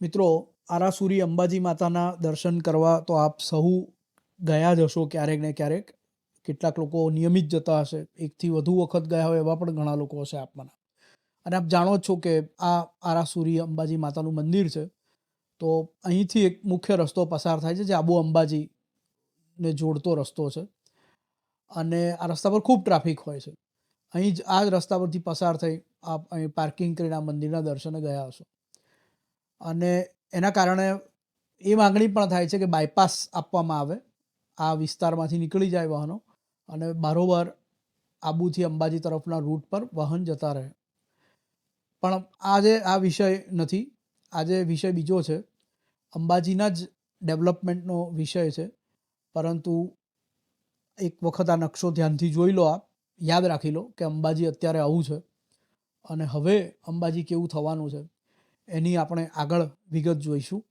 મિત્રો, આરાસુરી અંબાજી માતાના દર્શન કરવા તો આપ સહુ ગયા જ હશો ક્યારેક ને ક્યારેક. કેટલાક લોકો નિયમિત જતા હશે. એકથી વધુ વખત ગયા હોય એવા પણ ઘણા લોકો હશે આપમાંના અને આપ જાણો છો કે આ આરાસુરી અંબાજી માતાનું મંદિર છે. તો અહીંથી એક મુખ્ય રસ્તો પસાર થાય છે જે આબુ અંબાજીને જોડતો રસ્તો છે. અને આ રસ્તા પર ખૂબ ટ્રાફિક હોય છે. અહીં જ આ જ રસ્તા પરથી પસાર થઈ આપ અહીં પાર્કિંગ કરીને આ મંદિરના દર્શને ગયા હશો. અને એના કારણે એ માગણી પણ થાય છે કે બાયપાસ આપવામાં આવે. આ વિસ્તારમાંથી નીકળી જાય વાહનો અને બારોબાર આબુથી અંબાજી તરફના રૂટ પર વાહન જતા રહે. પણ આજે આ વિષય નથી. આજે વિષય બીજો છે. અંબાજીના જ ડેવલપમેન્ટનો વિષય છે. પરંતુ એક વખત આ નકશો ધ્યાનથી જોઈ લો આપ. યાદ રાખી લો કે અંબાજી અત્યારે આવું છે. અને હવે અંબાજી કેવું થવાનું છે. એની આપણે આગળ વિગત જોઈશું.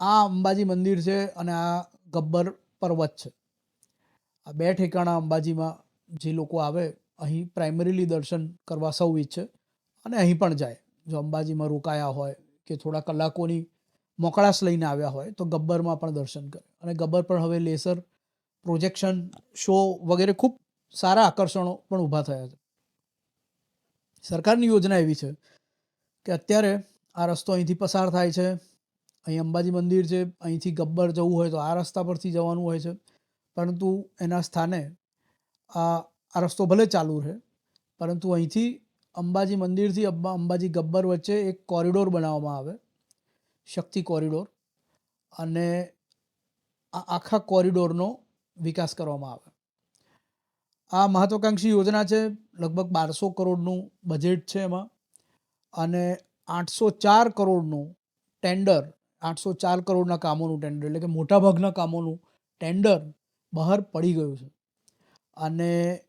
આ અંબાજી મંદિર છે અને આ ગબ્બર પર્વત છે. આ બે ઠેકાણા અંબાજીમાં જે લોકો આવે, અહીં પ્રાઇમરીલી દર્શન કરવા સૌ ઈચ્છે અને અહીં પણ જાય. જો અંબાજીમાં રોકાયા હોય કે થોડા કલાકોની મોકળાશ લઈને આવ્યા હોય, તો ગબ્બરમાં પણ દર્શન કરે. અને ગબ્બર પર હવે લેસર પ્રોજેક્શન શો વગેરે ખૂબ સારા આકર્ષણો પણ ઊભા થયા છે. સરકારની યોજના એવી છે કે અત્યારે આ રસ્તો અહીંથી પસાર થાય છે. અહીં અંબાજી મંદિર છે. અહીંથી ગબ્બર જવું હોય તો આ રસ્તા પરથી જવાનું હોય છે. પરંતુ એના સ્થાને આ આ રસ્તો ભલે ચાલુ રહે, પરંતુ અહીંથી અંબાજી મંદિરથી અંબા, અંબાજી ગબ્બર વચ્ચે એક કોરિડોર બનાવવામાં આવે. શક્તિ કોરિડોર. અને આ આખા કોરિડોરનો વિકાસ કરવામાં આવે. આ મહત્વાકાંક્ષી યોજના છે. લગભગ બારસો કરોડનું બજેટ છે એમાં. અને આઠસો ચાર કરોડનું ટેન્ડર, આઠસો ચાર કરોડના કામોનું ટેન્ડર, એટલે કે મોટાભાગના કામોનું ટેન્ડર બહાર પડી ગયું છે. અને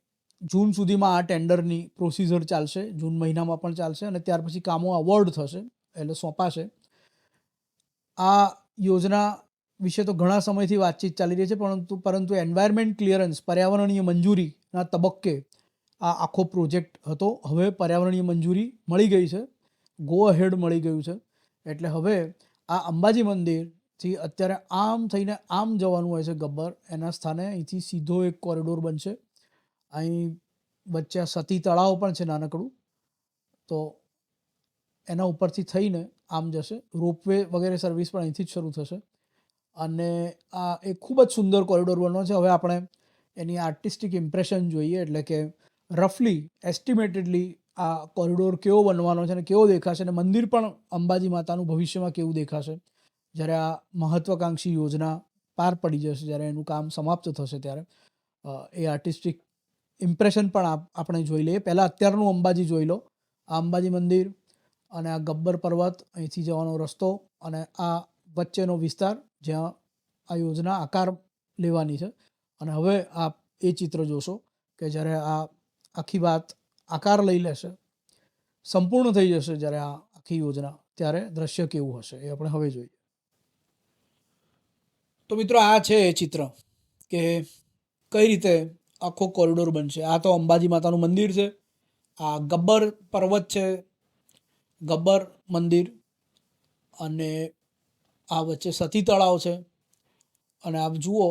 જૂન સુધીમાં આ ટેન્ડરની પ્રોસિજર ચાલશે, જૂન મહિનામાં પણ ચાલશે અને ત્યાર પછી કામો અવોર્ડ થશે, એટલે સોંપાશે. આ યોજના વિશે તો ઘણા સમયથી વાતચીત ચાલી રહી છે, પરંતુ પરંતુ એન્વાયરમેન્ટ ક્લિયરન્સ પર્યાવરણીય મંજૂરીના તબક્કે આ આખો પ્રોજેક્ટ હતો. હવે પર્યાવરણીય મંજૂરી મળી ગઈ છે. ગો અહેડ મળી ગયું છે. એટલે હવે આ અંબાજી મંદિરથી અત્યારે આમ થઈને આમ જવાનું હોય છે ગબ્બર. એના સ્થાને અહીંથી સીધો એક કોરિડોર બનશે. અહીં વચ્ચે સતી તળાવ પણ છે નાનકડું. તો એના ઉપરથી થઈને આમ જશે. રોપવે વગેરે સર્વિસ પણ અહીંથી જ શરૂ થશે. અને આ એક ખૂબ જ સુંદર કોરિડોર બનવાનો છે. હવે આપણે એની આર્ટિસ્ટિક ઇમ્પ્રેશન જોઈએ. એટલે કે રફલી એસ્ટિમેટેડલી આ કોરિડોર કેવો બનવાનો છે અને કેવો દેખાશે અને મંદિર પણ અંબાજી માતાનું ભવિષ્યમાં કેવું દેખાશે? જ્યારે આ મહત્વાકાંક્ષી યોજના પાર પડી જશે, જ્યારે એનું કામ સમાપ્ત થશે ત્યારે એ આર્ટિસ્ટિક ઇમ્પ્રેશન પણ આપ, આપણે જોઈ લઈએ. પહેલાં અત્યારનું અંબાજી જોઈ લો. આ અંબાજી મંદિર અને આ ગબ્બર પર્વત અહીંથી જવાનો રસ્તો અને આ વચ્ચેનો વિસ્તાર જ્યાં આ યોજના આકાર લેવાની છે. અને હવે આપ એ ચિત્ર જોશો કે જ્યારે આ આખી વાત આકાર લઈ લેશે, સંપૂર્ણ થઈ જશે જ્યારે આ આખી યોજના, ત્યારે દ્રશ્ય કેવું હશે એ આપણે હવે જોઈએ. તો મિત્રો આ છે એ ચિત્ર કે કઈ રીતે આખો કોરિડોર બનશે. આ તો અંબાજી માતાનું મંદિર છે, આ ગબ્બર પર્વત છે, ગબ્બર મંદિર અને આ વચ્ચે સતી તળાવ છે. અને આપ જુઓ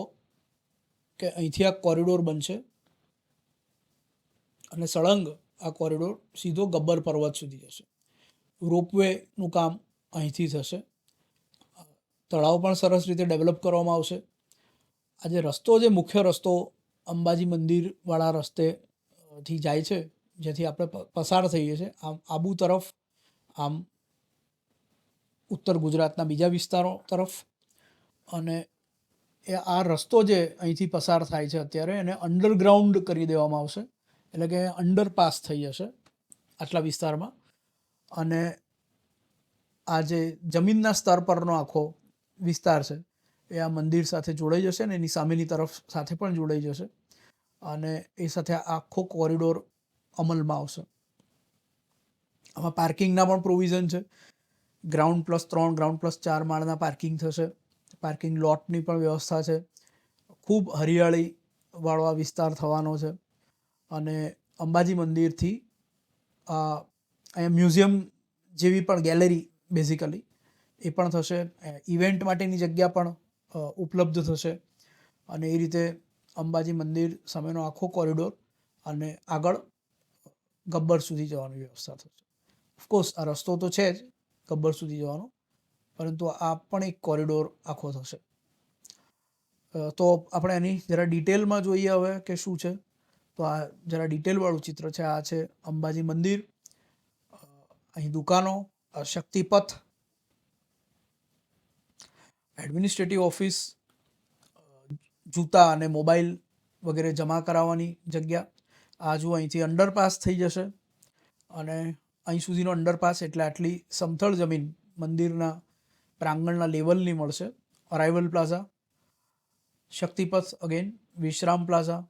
કે અહીંથી આ કોરિડોર બનશે અને સળંગ આ કોરિડોર સીધો ગબ્બર પર્વત સુધી જશે. રોપવેનું કામ અહીંથી થશે. તળાવ પણ સરસ રીતે ડેવલપ કરવામાં આવશે. આ જે રસ્તો જે મુખ્ય રસ્તો અંબાજી મંદિરવાળા રસ્તે થી જાય છે, જેથી આપણે પસાર થઈએ છીએ. આમ આબુ તરફ, આમ ઉત્તર ગુજરાતના બીજા વિસ્તારો તરફ. અને એ આ રસ્તો જે અહીંથી પસાર થાય છે અત્યારે એને અંડરગ્રાઉન્ડ કરી દેવામાં આવશે. એટલે કે અંડરપાસ થઈ જશે આટલા વિસ્તારમાં. અને આ જે જમીનના સ્તર પરનો આખો વિસ્તાર છે, એ આ મંદિર સાથે જોડાઈ જશે ને એની સામેની તરફ સાથે પણ જોડાઈ જશે. અને એ સાથે આખો કોરિડોર અમલમાં આવશે. આમાં પાર્કિંગના પણ પ્રોવિઝન છે. ગ્રાઉન્ડ પ્લસ ત્રણ ગ્રાઉન્ડ પ્લસ ચાર માળના પાર્કિંગ થશે. પાર્કિંગ લોટની પણ વ્યવસ્થા છે. ખૂબ હરિયાળી વાળો આ વિસ્તાર થવાનો છે. અને અંબાજી મંદિરથી અહીંયા મ્યુઝિયમ જેવી પણ ગેલેરી બેઝિકલી, એ પણ થશે. ઇવેન્ટ માટેની જગ્યા પણ ઉપલબ્ધ થશે. અને એ રીતે અંબાજી મંદિર સામેનો આખો કોરિડોર અને આગળ ગબ્બર સુધી જવાની વ્યવસ્થા થશે. ઓફકોર્સ આ રસ્તો તો છે જ, ગબ્બર સુધી જવાનો, પરંતુ આ પણ એક કોરિડોર આખો થશે. તો આપણે એની જરા ડિટેલમાં જોઈએ હવે કે શું છે. તો આ જરા ડિટેલવાળું ચિત્ર છે. આ છે અંબાજી મંદિર અહીં દુકાનો શક્તિપથ એડમિનિસ્ટ્રેટિવ ઓફિસ જૂતા અને મોબાઈલ વગેરે જમા કરાવવાની જગ્યા. આ જો અહીંથી અંડરપાસ થઈ જશે અને અહીં સુધીનો અંડરપાસ એટલે આટલી સમથળ જમીન મંદિરના પ્રાંગણના લેવલની મળશે. Arrival plaza Shaktipath again Vishram plaza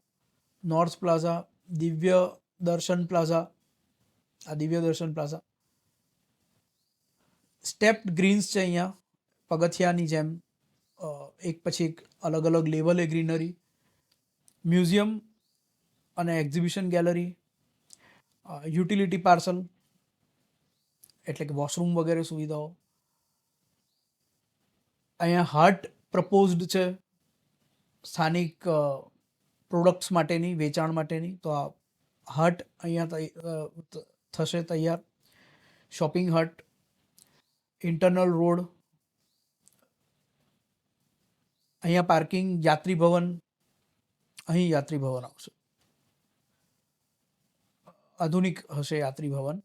north plaza Divya Darshan plaza આ દિવ્ય દર્શન પ્લાઝા સ્ટેપ્ડ ગ્રીન્સ છે અહીંયા, પગથિયાની જેમ એક પછી એક અલગ અલગ લેવલે ગ્રીનરી મ્યુઝિયમ અને એક્ઝિબિશન ગેલેરી યુટિલિટી પાર્સલ એટલે કે વોશરૂમ વગેરે સુવિધાઓ. અહીંયા હાર્ટ પ્રપોઝડ છે, સ્થાનિક પ્રોડક્ટ્સ માટેની, વેચાણ માટેની, તો આ હટ અહીંયા થશે તૈયાર. શોપિંગ હટ, ઇન્ટરનલ રોડ, અહીંયા પાર્કિંગ, યાત્રી ભવન, અહીં યાત્રી ભવન આવશે. આધુનિક હશે યાત્રી ભવન.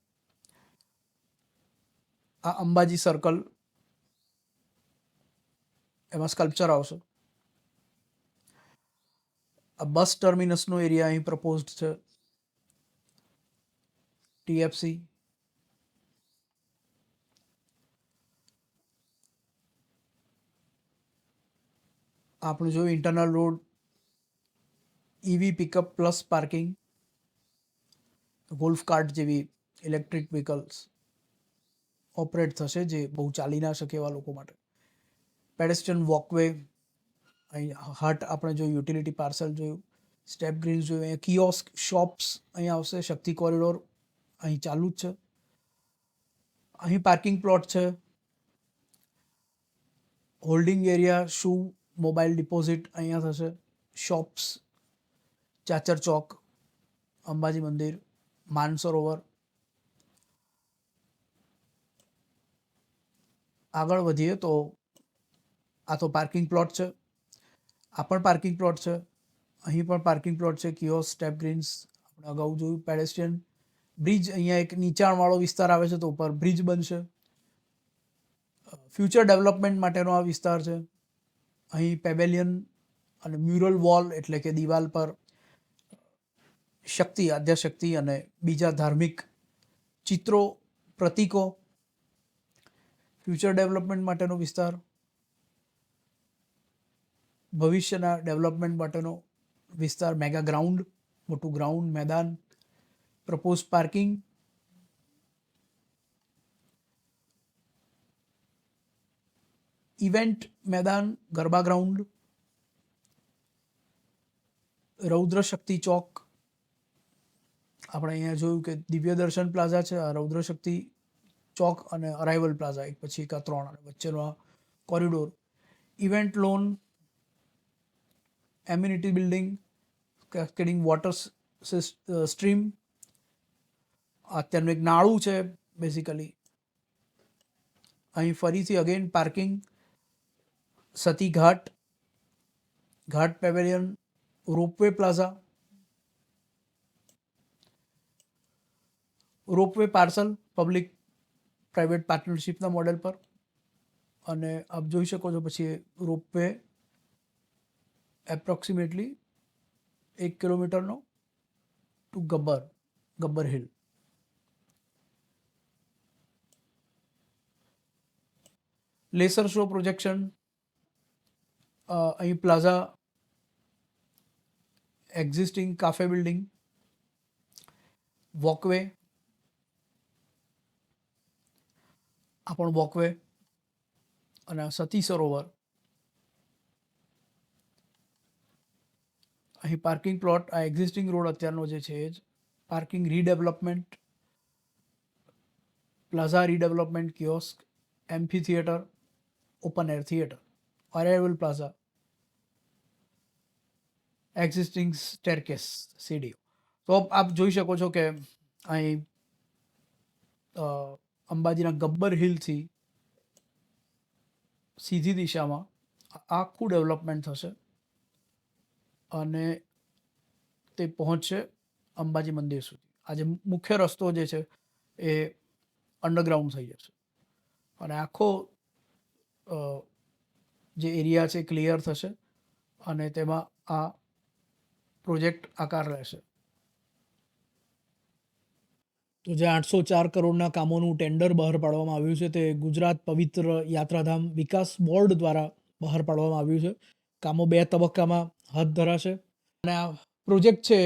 આ અંબાજી સર્કલ એમાં સ્કલ્પચર આવશે. આ બસ ટર્મિનસનો એરિયા અહીં પ્રપોઝડ છે. ટીએફસી આપણું જોયું internal road EV pickup plus parking golf cart જેવી ઇલેક્ટ્રિક વ્હીકલ્સ ઓપરેટ થશે જે બહુ ચાલી ના શકે એવા લોકો માટે. પેડેસ્ટ્રિયન વોકવે અહીં હટ આપણે જોયું યુટિલિટી પાર્સલ જોયું, સ્ટેપ ગ્રીન્સ જોયું, અહીંયા કિયોસ્ક શોપ્સ અહીં આવશે, શક્તિ કોરિડોર અહીં ચાલુ જ છે. અહીં પાર્કિંગ પ્લોટ છે. Holding area shoe? Mobile deposit અહીંયા થશે. શોપ્સ ચાચર ચોક, અંબાજી મંદિર, માનસરોવર. આગળ વધીએ તો આ તો પાર્કિંગ પ્લોટ છે. આ પણ પાર્કિંગ પ્લોટ છે. અહીં પણ પાર્કિંગ પ્લોટ છે. કિયોસ સ્ટેપ ગ્રીન્સ આપણે અગાઉ જોયું પેડેસ્ટ્રિયન બ્રિજ અહીંયા એક નીચાણવાળો વિસ્તાર આવે છે તો ઉપર બ્રિજ બનશે. ફ્યુચર ડેવલપમેન્ટ માટેનો આ વિસ્તાર છે. અહીં પેવેલિયન અને મ્યુરલ વોલ એટલે કે દિવાલ પર શક્તિ, આદ્યશક્તિ અને બીજા ધાર્મિક ચિત્રો, પ્રતીકો. ફ્યુચર ડેવલપમેન્ટ માટેનો વિસ્તાર. ભવિષ્યના ડેવલપમેન્ટ માટેનો વિસ્તાર મેગા ગ્રાઉન્ડ, મોટું ગ્રાઉન્ડ, મેદાન પ્રપોઝ પાર્કિંગ ઇવેન્ટ મેદાન, ગરબા ગ્રાઉન્ડ. રૌદ્ર શક્તિ ચોક. આપણે અહીંયા જોયું કે દિવ્ય દર્શન પ્લાઝા છે, આ રૌદ્ર શક્તિ ચોક અને અરાઇવલ પ્લાઝા, એક પછી એક આ ત્રણ, અને વચ્ચેનો આ corridor event lawn amenity building cascading water stream અત્યારનું એક નાળું છે બેઝિકલી અહીં ફરીથી again parking Sati Ghat Ghat pavilion ropeway plaza ropeway parcel public private પાર્ટનરશિપના model પર. અને આપ જોઈ શકો છો પછી રોપવે એપ્રોક્સિમેટલી એક કિલોમીટરનો to Gabbar Gabbar hill laser show projection અહીં plaza existing cafe building walkway આ પણ વોકવે અને સતી સરોવર અહીં પાર્કિંગ પ્લોટ આ એક્ઝિસ્ટિંગ રોડ અત્યારનો જે છે એ જ parking redevelopment plaza redevelopment kiosk amphitheatre open air theatre arrival plaza existing staircase સીડીઓ તો આપ જોઈ શકો છો કે અહીં અ, અંબાજીના ગબ્બર હિલથી સીધી દિશામાં આ આખું ડેવલપમેન્ટ થશે. અને તે પહોંચશે અંબાજી મંદિર સુધી. આજે મુખ્ય રસ્તો જે છે એ અંડરગ્રાઉન્ડ થઈ જશે. અને આખો જે એરિયા છે ક્લિયર થશે અને તેમાં આ પ્રોજેક્ટ આકાર રહેશે તો જે આઠસો ચાર કરોડના કામોનું ટેન્ડર બહાર પાડવામાં આવ્યું છે તે ગુજરાત પવિત્ર યાત્રાધામ વિકાસ બોર્ડ દ્વારા બહાર પાડવામાં આવ્યું છે. કામો બે તબક્કામાં હાથ ધરાશે. અને આ પ્રોજેક્ટ છે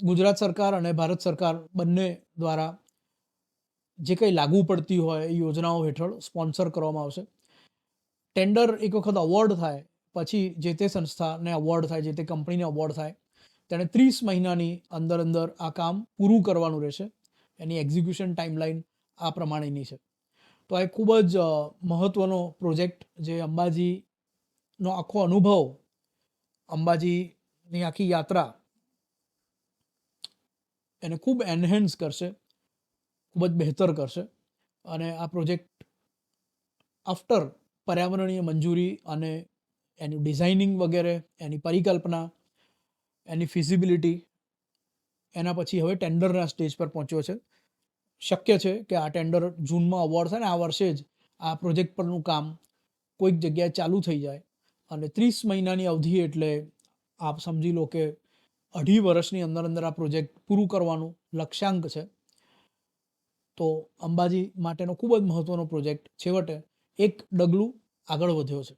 ગુજરાત સરકાર અને ભારત સરકાર બંને દ્વારા જે કંઈ લાગુ પડતી હોય એ યોજનાઓ હેઠળ સ્પોન્સર કરવામાં આવશે. ટેન્ડર એક વખત અવોર્ડ થાય, પછી જે તે સંસ્થાને અવોર્ડ થાય, જે તે કંપનીને અવોર્ડ થાય, તેણે ત્રીસ મહિનાની અંદર અંદર આ કામ પૂરું કરવાનું રહેશે. એની એક્ઝિક્યુશન ટાઈમલાઈન આ પ્રમાણેની છે. તો આ ખૂબ જ મહત્ત્વનો પ્રોજેક્ટ જે અંબાજીનો આખો અનુભવ અંબાજીની આખી યાત્રા એને ખૂબ એનહેન્સ કરશે, ખૂબ જ બહેતર કરશે. અને આ પ્રોજેક્ટ આફ્ટર પર્યાવરણીય મંજૂરી અને એની ડિઝાઇનિંગ વગેરે, એની પરિકલ્પના, એની ફિઝિબિલિટી એના પછી હવે ટેન્ડરના સ્ટેજ પર પહોંચ્યો છે. શક્ય છે કે આ ટેન્ડર જૂનમાં અવોર્ડ થાય ને આ વર્ષે જ આ પ્રોજેક્ટ પરનું કામ કોઈક જગ્યાએ ચાલુ થઈ જાય. અને ત્રીસ મહિનાની અવધિ એટલે આપ સમજી લો કે અઢી વર્ષની અંદર અંદર આ પ્રોજેક્ટ પૂરું કરવાનું લક્ષ્યાંક છે. તો અંબાજી માટેનો ખૂબ જ મહત્ત્વનો પ્રોજેક્ટ છેવટે એક ડગલું આગળ વધ્યો છે.